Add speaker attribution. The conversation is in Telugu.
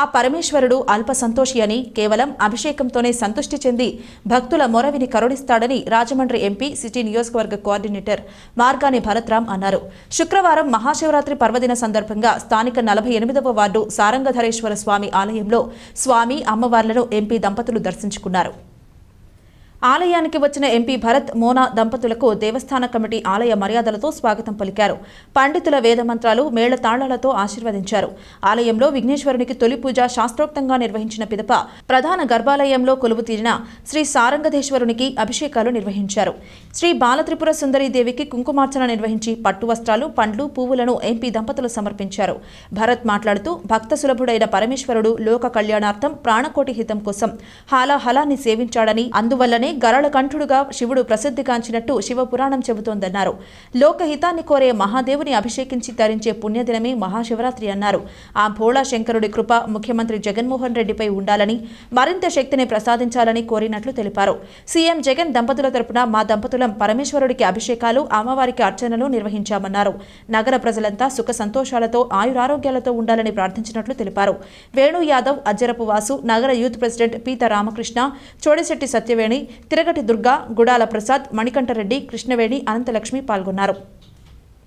Speaker 1: ఆ పరమేశ్వరుడు అల్ప సంతోషి అని కేవలం అభిషేకంతోనే సంతుష్టి చెంది భక్తుల మొరవిని కరుణిస్తాడని రాజమండ్రి ఎంపీ సిటీ నియోజకవర్గ కోఆర్డినేటర్ మార్గాని భరత్రామ్ అన్నారు. శుక్రవారం మహాశివరాత్రి పర్వదిన సందర్భంగా స్థానిక నలభై ఎనిమిదవ వార్డు సారంగధరేశ్వర స్వామి ఆలయంలో స్వామి అమ్మవార్లను ఎంపీ దంపతులు దర్శించుకున్నారు. ఆలయానికి వచ్చిన ఎంపీ భరత్ మోనా దంపతులకు దేవస్థాన కమిటీ ఆలయ మర్యాదలతో స్వాగతం పలికారు. పండితుల వేదమంత్రాలు మేళతాళాలతో ఆశీర్వదించారు. ఆలయంలో విఘ్నేశ్వరునికి తొలి పూజ శాస్త్రోక్తంగా నిర్వహించిన పిదప ప్రధాన గర్భాలయంలో కొలువు తీరిన శ్రీ సారంగధేశ్వరునికి అభిషేకాలు నిర్వహించారు. శ్రీ బాలత్రిపుర సుందరీదేవికి కుంకుమార్చన నిర్వహించి పట్టు వస్త్రాలు పండ్లు పువ్వులను ఎంపీ దంపతులు సమర్పించారు. భరత్ మాట్లాడుతూ భక్త సులభుడైన పరమేశ్వరుడు లోక కళ్యాణార్థం ప్రాణకోటి హితం కోసం హాలాహలాన్ని సేవించాడని అందువల్లనే గరళ కంఠుడుగా శివుడు ప్రసిద్ధిగాంచినట్టు శివపురాణం చెబుతోందన్నారు. లోకహితాన్ని కోరే మహాదేవుని అభిషేకించి తరించే పుణ్యదినమే మహాశివరాత్రి అన్నారు. ఆ భోళా శంకరుడి కృప ముఖ్యమంత్రి జగన్మోహన్ రెడ్డిపై ఉండాలని మరింత శక్తిని ప్రసాదించాలని కోరినట్లు తెలిపారు. సీఎం జగన్ దంపతుల తరపున మా దంపతులం పరమేశ్వరుడికి అభిషేకాలు అమ్మవారికి అర్చనలు నిర్వహించామన్నారు. నగర ప్రజలంతా సుఖ సంతోషాలతో ఆయురారోగ్యాలతో ఉండాలని ప్రార్థించినట్లు తెలిపారు. వేణు యాదవ్ అజ్జరపు వాసు నగర యూత్ ప్రెసిడెంట్ పీత రామకృష్ణ చోడశెట్టి సత్యవేణి తిరగటి దుర్గ గుడాల ప్రసాద్ మణికంఠరెడ్డి కృష్ణవేణి అనంతలక్ష్మి పాల్గొన్నారు.